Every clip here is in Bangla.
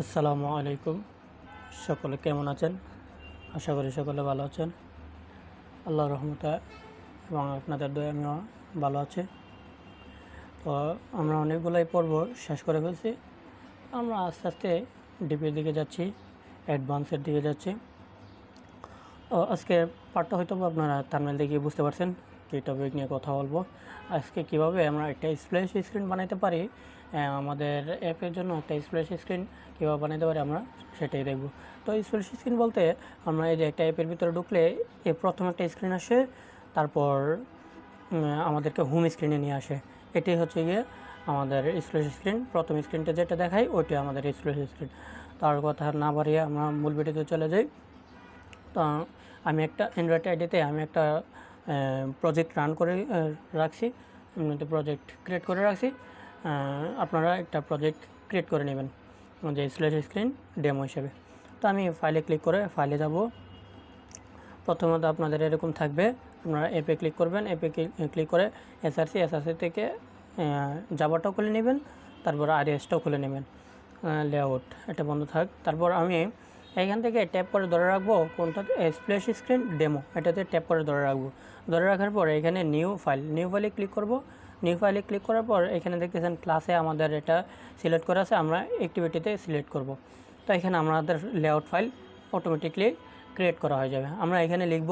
আসসালামু আলাইকুম। সকলে কেমন আছেন? আশা করি সকলে ভালো আছেন। আল্লাহ রহমতে এবং আপনাদের দয়া আমিও ভালো আছে। তো আমরা অনেকগুলাই পর্ব শেষ করে ফেলছি। আমরা আস্তে আস্তে ডিপির দিকে যাচ্ছি, অ্যাডভান্সের দিকে যাচ্ছি। তো আজকে পার্টটা হয়তো আপনারা থামনেল দেখে বুঝতে পারছেন, কি টপিক নিয়ে কথা বলব। আজকে কীভাবে আমরা একটা স্প্লেশ স্ক্রিন বানাতে পারি আমাদের অ্যাপের জন্য একটা স্প্লেশ স্ক্রিন কীভাবে বানাতে পারি আমরা সেটাই দেখব। তো স্প্লেশ স্ক্রিন বলতে আমরা এই যে একটা অ্যাপের ভিতরে ঢুকলে এ প্রথম একটা স্ক্রিন আসে, তারপর আমাদেরকে হোম স্ক্রিনে নিয়ে আসে। এটাই হচ্ছে গিয়ে আমাদের স্প্লেশ স্ক্রিন প্রথম স্ক্রিনটা যেটা দেখাই ওইটাই আমাদের স্প্লেশ স্ক্রিন তার কথা না বাড়িয়ে আমরা মূল ভিডিওতে চলে যাই। তো আমি একটা অ্যান্ড্রয়েড আইডিতে আমি একটা প্রজেক্ট রান করে রাখছি। প্রজেক্ট ক্রিয়েট করে রাখছি। আপনারা একটা প্রজেক্ট ক্রিয়েট করে নেবেন যে স্লেশ স্ক্রিন ডেমো হিসেবে। তো আমি ফাইলে ক্লিক করে ফাইলে যাব। প্রথমত আপনাদের এরকম থাকবে, আপনারা অ্যাপে ক্লিক করবেন অ্যাপে ক্লিক করে এসআরসি এসআরসি থেকে জাবাটাও খুলে নেবেন, তারপর আর এসটাও খুলে নেবেন লেআউট এটা বন্ধ থাক। তারপর আমি এখান থেকে ট্যাপ করে ধরে রাখব, কোনটা? স্প্লেশ স্ক্রিন ডেমো এটাতে ট্যাপ করে ধরে রাখব। ধরে রাখার পর এখানে নিউ ফাইল নিউ ফাইলে ক্লিক করব নিউ ফাইলে ক্লিক করার পর এখানে দেখতেছেন ক্লাসে আমাদের এটা সিলেক্ট করা আছে, আমরা অ্যাক্টিভিটিতে সিলেক্ট করব। তো এখানে আমাদের লেআউট ফাইল অটোমেটিকলি ক্রিয়েট করা হয়ে যাবে। আমরা এখানে লিখব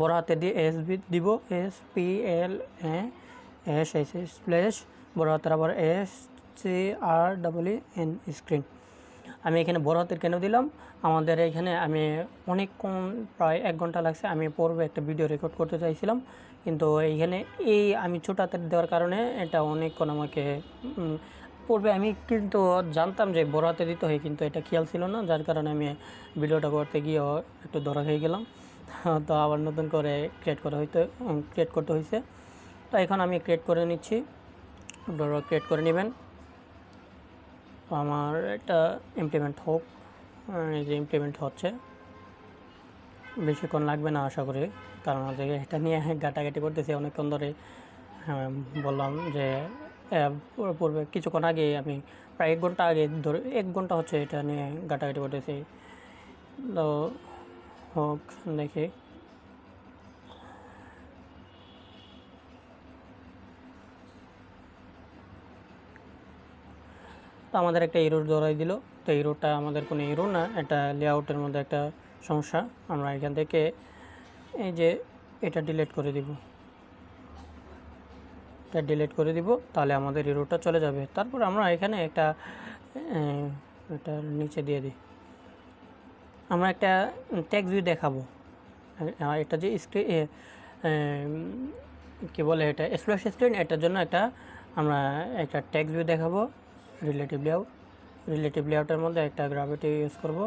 বড় হাতে দিয়ে এস বি দিব S P L A S S splash বড় হাতের আবার S C R double N screen আমি এখানে বড় হাতের কেন দিলাম? আমাদের এখানে আমি অনেকক্ষণ প্রায় এক ঘণ্টা লাগছে আমি পূর্বে একটা ভিডিও রেকর্ড করতে চাইছিলাম। কিন্তু এইখানে এই আমি ছোট হাতের দেওয়ার কারণে এটা অনেকক্ষণ আমাকে পূর্বে আমি কিন্তু জানতাম যে বড় হাতে দিতে হয়, কিন্তু এটা খেয়াল ছিল না। যার কারণে আমি ভিডিওটা করতে গিয়েও একটু ধরা হয়ে গেলাম। তো আবার নতুন করে ক্রিয়েট করা হইতে ক্রিয়েট করতে হয়েছে তো এখন আমি ক্রিয়েট করে নিচ্ছি। ক্রিয়েট করে নেবেন। আমার এটা ইমপ্লিমেন্ট হোক এই যে ইমপ্লিমেন্ট হচ্ছে। বেশিক্ষণ লাগবে না আশা করি কারণ এটা নিয়ে গাটাগাটি করতেছি অনেকক্ষণ ধরে। হ্যাঁ, বললাম যে পূর্বে- কিছুক্ষণ আগে আমি প্রায় এক ঘণ্টা আগে ধরে এক ঘণ্টা হচ্ছে এটা নিয়ে গাটাগাটি করতেছি। তো হোক দেখি। তো আমাদের একটা ইরোর ধরাই দিল। তো ইরোটা আমাদের কোনো ইরো না, এটা লেআউটের মধ্যে একটা সমস্যা। আমরা এখান থেকে এই যে এটা ডিলেট করে দিব। এটা ডিলেট করে দিব, তাহলে আমাদের ইরোটা চলে যাবে। তারপর আমরা এখানে একটা এটা নিচে দিয়ে দিই। আমরা একটা ট্যাক্স ভিউ দেখাবো। এটা যে স্ক্রিন কী বলে এটা স্প্ল্যাশ স্ক্রিন এটার জন্য একটা আমরা একটা ট্যাক্স ভিউ দেখাবো। রিলেটিভ লেআউট রিলেটিভ লেআউটের মধ্যে একটা গ্রাভিটি ইউজ করব।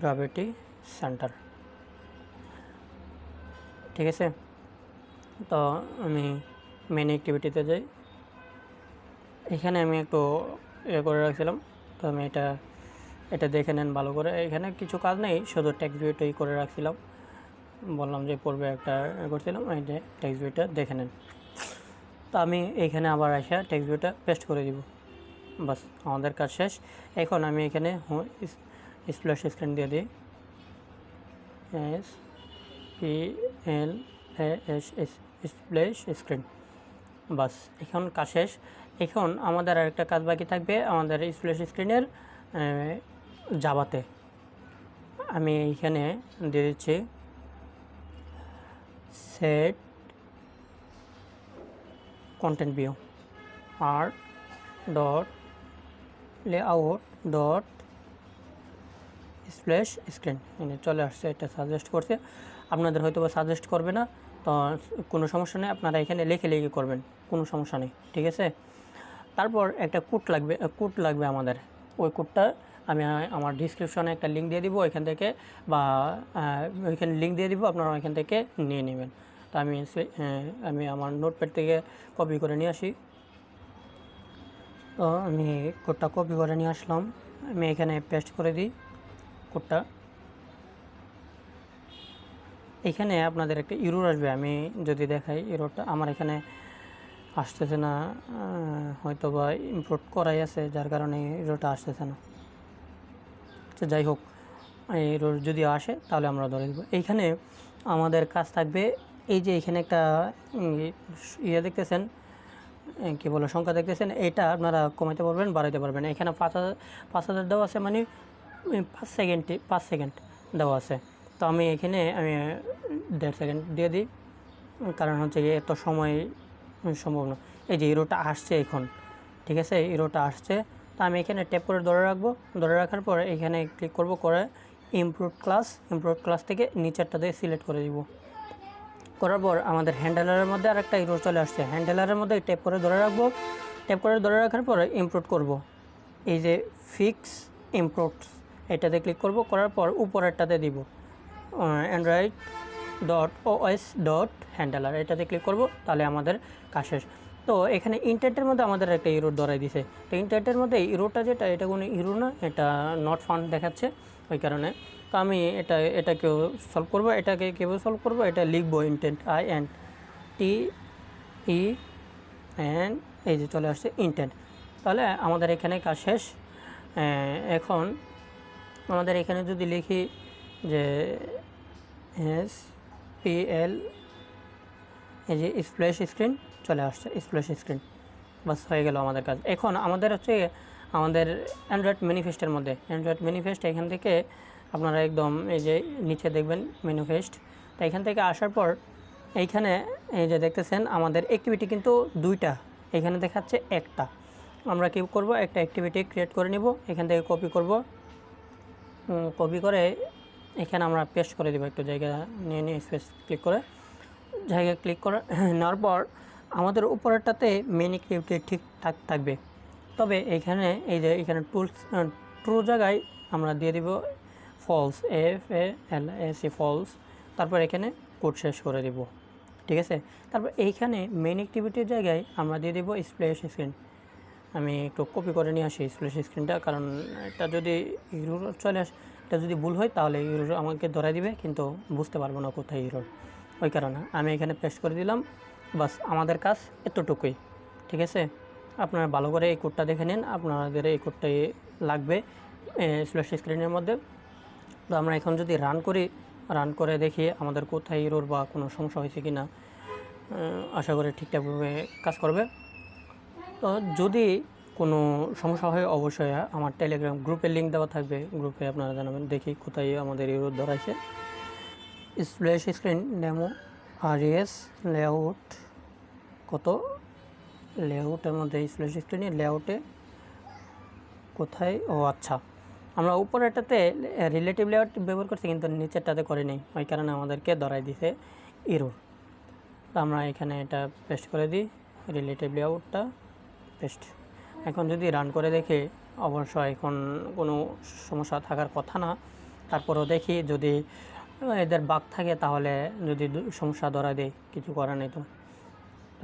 গ্রাভিটি সেন্টার ঠিক আছে? তো আমি মেন অ্যাক্টিভিটিতে যাই। এখানে আমি একটু ইয়ে করে রাখছিলাম। তো আমি এটা এটা দেখে নেন ভালো করে। এখানে কিছু কাজ নেই, শুধু ট্যাক্স ভিউটাই করে রাখছিলাম। বললাম যে পূর্বে একটা করছিলাম, এই যে ট্যাক্স ভিউটা দেখে নেন। তো আমি এখানে আবার এসে টেক্সট পেস্ট করে দিব বাস, আমাদের কাজ শেষ। এখন আমি এখানে স্প্ল্যাশ স্ক্রিন দিয়ে দিই। S P L S S splash screen বাস, এখন কাজ শেষ। এখন আমাদের আরেকটা কাজ বাকি থাকবে, আমাদের স্প্ল্যাশ স্ক্রিনের জাবাতে। আমি এইখানে দিয়ে দিচ্ছি set content view. Art dot, layout dot splash screen এনে চলে আসছে, এটা সাজেস্ট করছে। আপনাদের হয়তো বা সাজেস্ট করবে না, তো কোনো সমস্যা নেই, আপনারা এখানে লিখে লিখে করবেন, কোনো সমস্যা নেই, ঠিক আছে? তারপর একটা কোড লাগবে কোড লাগবে আমাদের। ওই কোডটা আমি, আমার ডিসক্রিপশনে একটা লিঙ্ক দিয়ে দিব, ওইখান থেকে বা ওইখানে লিঙ্ক দিয়ে দিব, আপনারা ওইখান থেকে নিয়ে নেবেন। তো আমি আমি আমার নোটপ্যাড থেকে কপি করে নিয়ে আসি। তো আমি কোডটা কপি করে নিয়ে আসলাম। আমি এখানে পেস্ট করে দিই কোডটা এখানে আপনাদের একটা ইরোর আসবে। আমি যদি দেখাই ইরোরটা আমার এখানে আসতেছে না হয়তো বা ইমপ্রুভ করাই আছে, যার কারণে এরোটা আসতেছে না। তো যাই হোক, এই রোড যদি আসে, তাহলে আমরা ধরে দেবো এইখানে আমাদের কাজ থাকবে এই যে এখানে একটা ইয়ে দেখতেছেন কী বলে, সংখ্যা দেখতেছেন, এটা আপনারা কমাইতে পারবেন, বাড়াইতে পারবেন। এখানে পাঁচ হাজার পাঁচ হাজার দেওয়া আছে মানে পাঁচ সেকেন্ডে পাঁচ সেকেন্ড দেওয়া আছে। তো আমি এখানে, আমি, দেড় সেকেন্ড দিয়ে দিই, কারণ হচ্ছে গিয়ে এত সময় সম্ভব না। এই যে হিরোটা আসছে এখন, ঠিক আছে? হিরোটা আসছে। তা আমি এখানে ট্যাপ করে ধরে রাখব। ধরে রাখার পর এখানে ক্লিক করব, করে ইমপ্রুভ ক্লাস ইমপ্রুভ ক্লাস থেকে নিচেরটাতে সিলেক্ট করে দিব। করার পর আমাদের হ্যান্ডেলারের মধ্যে আরেকটা ইরো চলে আসছে। হ্যান্ডেলারের মধ্যে ট্যাপ করে ধরে রাখব। ট্যাপ করে ধরে রাখার পরে ইমপ্রুভ করব। এই যে ফিক্স ইমপ্রুভ এটাতে ক্লিক করব। করার পর উপরেরটাতে দিব। Android dot OS dot handler এটাতে ক্লিক করব। তাহলে আমাদের কাজ শেষ। তো এখানে ইন্টারনেটের মধ্যে আমাদের একটা ইরো ধরাই দিছে। তো ইন্টারনেটের মধ্যে ইরোটা যেটা, এটা কোনো ইরো না, এটা নট ফান্ড দেখাচ্ছে। ওই কারণে তো আমি এটা, এটাকেও সলভ করব, এটাকে কীভাবে সলভ করব? এটা লিখব intent I N T E and এই যে চলে আসছে ইন্টেন্ট তাহলে আমাদের এখানে কাজ শেষ। এখন আমাদের এখানে যদি লিখি যে এস পি এল এই যে স্প্ল্যাশ স্ক্রিন চলে আসছে স্প্ল্যাশ স্ক্রিন বাস, হয়ে গেল আমাদের কাজ। এখন আমাদের হচ্ছে, আমাদের অ্যান্ড্রয়েড ম্যানিফেস্টের মধ্যে অ্যান্ড্রয়েড ম্যানিফেস্ট এখান থেকে আপনারা একদম এই যে নিচে দেখবেন ম্যানিফেস্ট তো এখান থেকে আসার পর এইখানে এই যে দেখতেছেন আমাদের অ্যাক্টিভিটি কিন্তু দুইটা। এখানে দেখাচ্ছে একটা। আমরা কী করব? একটা অ্যাক্টিভিটি ক্রিয়েট করে নিব। এখান থেকে কপি করব। কপি করে এখানে আমরা পেস্ট করে দেবো একটু জায়গা নিয়ে নিয়ে স্পেস ক্লিক করে। জায়গা ক্লিক করে নেওয়ার পর আমাদের উপরেরটাতে মেন অ্যাক্টিভিটি ঠিকঠাক থাকবে। তবে এখানে এই যে এখানে টুলস ট্রু জায়গায় আমরা দিয়ে দিব false F A L S E false তারপর এখানে কোড শেষ করে দিব। ঠিক আছে? তারপর এইখানে মেন অ্যাক্টিভিটির জায়গায় আমরা দিয়ে দিব স্প্লেশ স্ক্রিন আমি একটু কপি করে নিয়ে আসি স্প্লেশ স্ক্রিনটা কারণ এটা যদি হিরো চলে আসে, এটা যদি ভুল হয়, তাহলে হিরো আমাকে ধরাই দিবে, কিন্তু বুঝতে পারব না কোথায় হিরো ওই কারণে আমি এখানে পেস্ট করে দিলাম, বাস আমাদের কাজ এতটুকুই। ঠিক আছে? আপনারা ভালো করে এই কোডটা দেখে নিন, আপনাদের এই কোডটাই লাগবে স্প্লেশ স্ক্রিনের মধ্যে। তো আমরা এখন যদি রান করি রান করে দেখি আমাদের কোথায় ইরোর বা কোনো সমস্যা হয়েছে কি না আশা করি ঠিকঠাকভাবে কাজ করবে। তো যদি কোনো সমস্যা হয়, অবশ্যই আমার টেলিগ্রাম গ্রুপে লিঙ্ক দেওয়া থাকবে। গ্রুপে আপনারা জানাবেন, দেখি কোথায় আমাদের ইরোর ধরাইছে স্প্লেশ স্ক্রিন ডেমো আর এস লেআউট কত? লেআউটের মধ্যে স্প্লেশ স্ক্রিনে লেআউটে কোথায়? ও আচ্ছা। আমরা উপরেরটাতে রিলেটিভ লেআউট ব্যবহার করছি কিন্তু নিচেরটাতে করে নেই ওই কারণে আমাদেরকে ধরাই দিছে ইরোর তো আমরা এখানে এটা পেস্ট করে দিই রিলেটিভ লেআউটটা পেস্ট এখন যদি রান করে দেখে, অবশ্যই এখন কোনো সমস্যা থাকার কথা না। তারপরেও দেখি যদি এদের বাঘ থাকে তাহলে যদি সমস্যা ধরা দেয় কিছু করার নেই তো।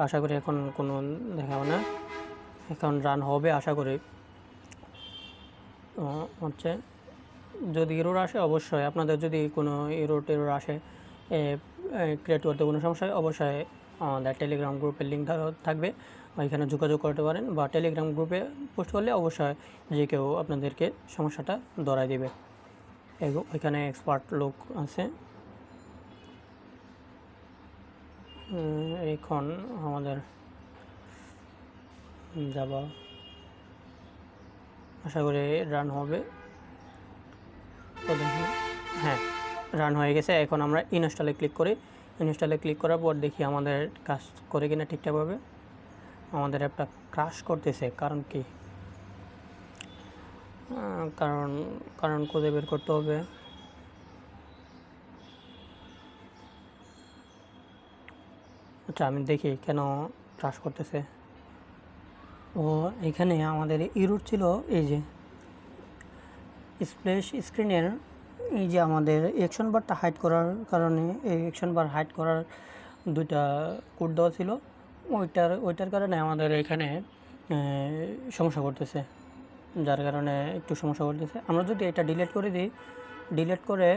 আশা করি এখন কোনো দেখাবো না। এখন রান হবে আশা করি। হচ্ছে যদি ইরোর আসে, অবশ্যই আপনাদের যদি কোনো ইরোর টেরোর আসে ক্রিয়েট করতে কোনো সমস্যা হয়, অবশ্যই আমাদের টেলিগ্রাম গ্রুপের লিঙ্ক থাকবে। ওইখানে যোগাযোগ করতে পারেন বা টেলিগ্রাম গ্রুপে পোস্ট করলে অবশ্যই যে কেউ আপনাদেরকে সমস্যাটা ধরাই দেবে। ওইখানে এক্সপার্ট লোক আছে। এখন আমাদের যাবা। আশা করি রান হবে। হ্যাঁ রান হয়ে গেছে। এখন আমরা ইনস্টলে ক্লিক করি। ইনস্টলে ক্লিক করার পর দেখি আমাদের কাজ করে কিনা ঠিকঠাকভাবে আমাদের অ্যাপটা ক্রাশ করতেছে। কারণ কি? কারণ কারণ খুঁজে বের করতে হবে। আচ্ছা আমি দেখি কেন ক্রাশ করতেছে। ও এখানে আমাদের ইরুট ছিল এই যে স্প্লেশ স্ক্রিনের এই যে আমাদের অ্যাকশন বারটা হাইড করার কারণে এই অ্যাকশন বার হাইড করার দুইটা কোড দেওয়া ছিল। ওইটার ওইটার কারণে আমাদের এখানে সমস্যা করতেছে। যার কারণে একটু সমস্যা করতেছে। আমরা যদি এটা ডিলিট করে দিই ডিলিট করে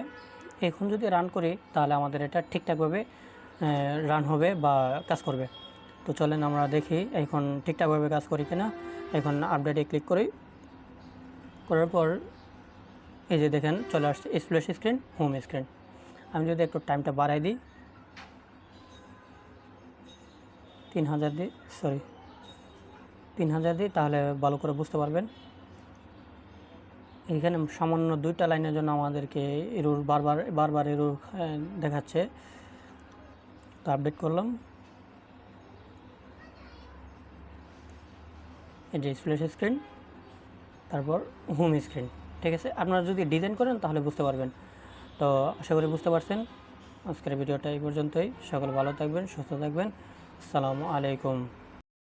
এখন যদি রান করি, তাহলে আমাদের এটা ঠিকঠাকভাবে রান হবে বা কাজ করবে। তো চলেন আমরা দেখি এখন ঠিকঠাকভাবে কাজ করি কিনা। এখন আপডেটে ক্লিক করি। করার পর এই যে দেখেন চলে আসছে স্প্লেশ স্ক্রিন হোম স্ক্রিন আমি যদি একটু টাইমটা বাড়াই দিই। তিন হাজার দিই সরি তিন হাজার দিই তাহলে ভালো করে বুঝতে পারবেন। এখানে সামান্য দুইটা লাইনের জন্য আমাদেরকে এরুর বারবার বারবার এরুর দেখাচ্ছে। তো আপডেট করলাম। যে স্প্লেশ স্ক্রিন তারপর হোম স্ক্রিন ঠিক আছে? আপনারা যদি ডিজাইন করেন, তাহলে বুঝতে পারবেন। তো আশা করি বুঝতে পারছেন। আজকের ভিডিওটা এই পর্যন্তই। সকল ভালো থাকবেন, সুস্থ থাকবেন। আসসালামু আলাইকুম।